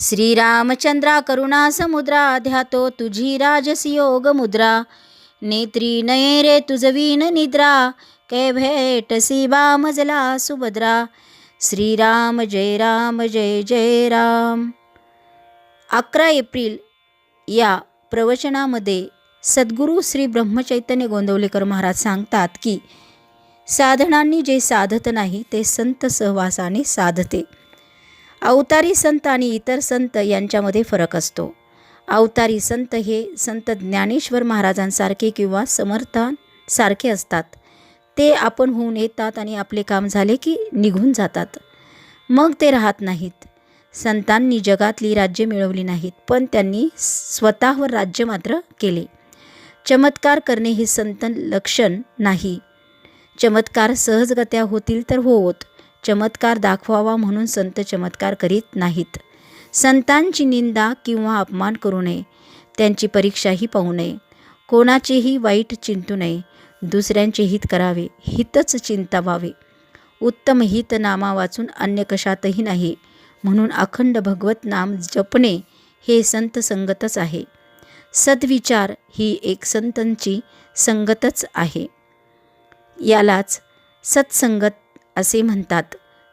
श्रीरामचंद्रा करुणा समुद्रा ध्यातो तुझी राजसी योग मुद्रा. नेत्री नये रे तुझवीन निद्रा कै भेटसी बामजला सुभद्रा. श्रीराम जय राम जय जय राम. अकरा एप्रिल या प्रवचनामध्ये सद्गुरू श्री ब्रह्मचैतन्य गोंदवलेकर महाराज सांगतात की साधनांनी जे साधत नाही ते संत सहवासाने साधते. अवतारी संत आणि इतर संत यांच्यामध्ये फरक असतो. अवतारी संत हे संत ज्ञानेश्वर महाराजांसारखे किंवा समर्थांसारखे असतात. ते आपण होऊन येतात आणि आपले काम झाले की निघून जातात. मग ते राहत नाहीत. संतांनी जगातली राज्य मिळवली नाहीत पण त्यांनी स्वतःवर राज्य मात्र केले. चमत्कार करणे हे संत लक्षण नाही. चमत्कार सहजगत्या होतील तर होत चमत्कार दाखवावा म्हणून संत चमत्कार करीत नाहीत. संतांची निंदा किंवा अपमान करू नये. त्यांची परीक्षाही पाहू नये. कोणाचेही वाईट चिंतू नये. दुसऱ्यांचे हित करावे. हितच चिंतावावे. उत्तम हित नामा वाचून अन्य कशातही नाही. म्हणून अखंड भगवत नाम जपणे हे संत संगतच आहे. सद्विचार ही एक संतांची संगतच आहे. यालाच सत्संगत असे म्हणतात.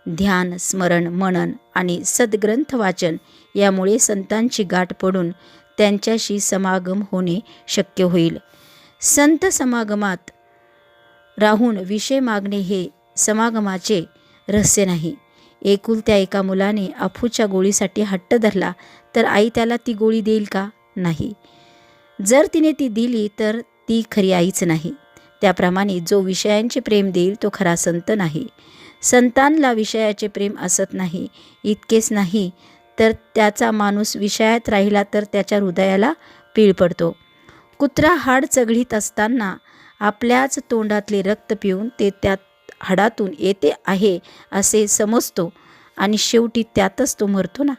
ध्यान स्मरण मनन आणि सद्ग्रंथ वाचन यामुळे संतांची गाठ पडून त्यांच्याशी समागम होणे शक्य होईल. संत समागमात राहून विषय मागणे हे समागमाचे रहस्य नाही. एकुलत्या एका मुलाने अफूच्या गोळीसाठी हट्ट धरला तर आई त्याला ती गोळी देईल का? नाही. जर तिने ती दिली तर ती खरी आईच नाही. त्याप्रमाणे जो विषयांचे प्रेम देईल तो खरा संत नाही. संतांना विषयाचे प्रेम असत नाही इतकेच नाही तर त्याचा माणूस विषयात राहिला तर त्याच्या हृदयाला पीळ पडतो. कुत्रा हाड चघळीत असताना आपल्याच तोंडातले रक्त पिऊन ते त्यात हाडातून येते आहे असे समजतो आणि शेवटी त्यातच तो मरतो ना?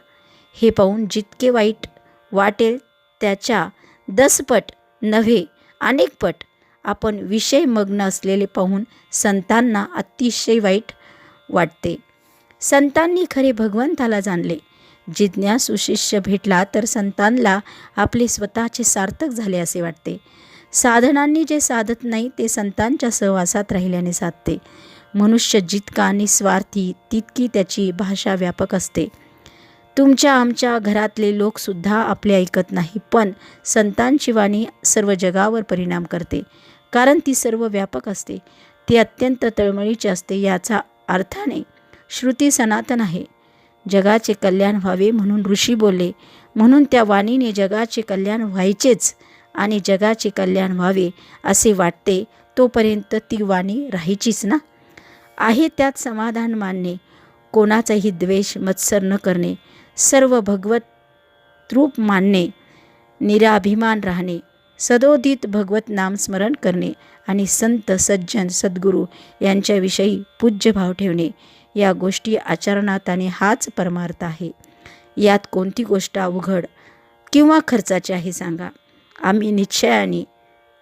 हे पाहून जितके वाईट वाटेल त्याच्या दसपट नव्हे अनेक पट आपण विषय मग्न असलेले पाहून संतांना अतिशय वाईट वाटते. संतांनी खरे भगवंताला जाणले. जिज्ञासू शिष्य भेटला तर संतांना आपले स्वतःचे सार्थक झाले असे वाटते. साधनांनी जे साधत नाही ते संतांच्या सहवासात राहिल्याने साधते. मनुष्य जितका निस्वार्थी तितकी त्याची भाषा व्यापक असते. तुमच्या आमच्या घरातले लोकसुद्धा आपले ऐकत नाही पण संतांची वाणी सर्व जगावर परिणाम करते. कारण ती सर्व व्यापक असते. ती अत्यंत तळमळीची असते याचा अर्थाने श्रुती सनातन आहे. जगाचे कल्याण व्हावे म्हणून ऋषी बोलले. म्हणून त्या वाणीने जगाचे कल्याण व्हायचेच आणि जगाचे कल्याण व्हावे असे वाटते तोपर्यंत ती वाणी राहायचीच ना? आहे त्यात समाधान मानणे. कोणाचाही द्वेष मत्सर न करणे. सर्व भगवत रूप मानणे. निराभिमान राहणे. सदोदित भगवत नाम स्मरण करणे आणि संत सज्जन सद्गुरू यांच्याविषयी पूज्यभाव ठेवणे. या गोष्टी आचरणात आणि हाच परमार्थ आहे. यात कोणती गोष्ट अवघड किंवा खर्चाची आहे सांगा. आम्ही निश्चयाने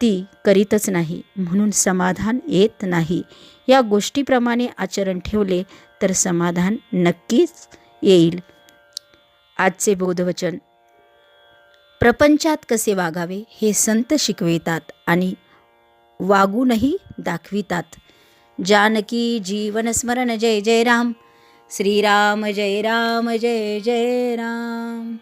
ती करीतच नाही म्हणून समाधान येत नाही. या गोष्टीप्रमाणे आचरण ठेवले तर समाधान नक्कीच येईल. आजचे बोधवचन प्रपंचात कसे वागावे हे संत शिकवितात आणि वागूनही दाखवितात. जानकी जीवन स्मरण जय जय राम. श्रीराम जय राम जय जय राम.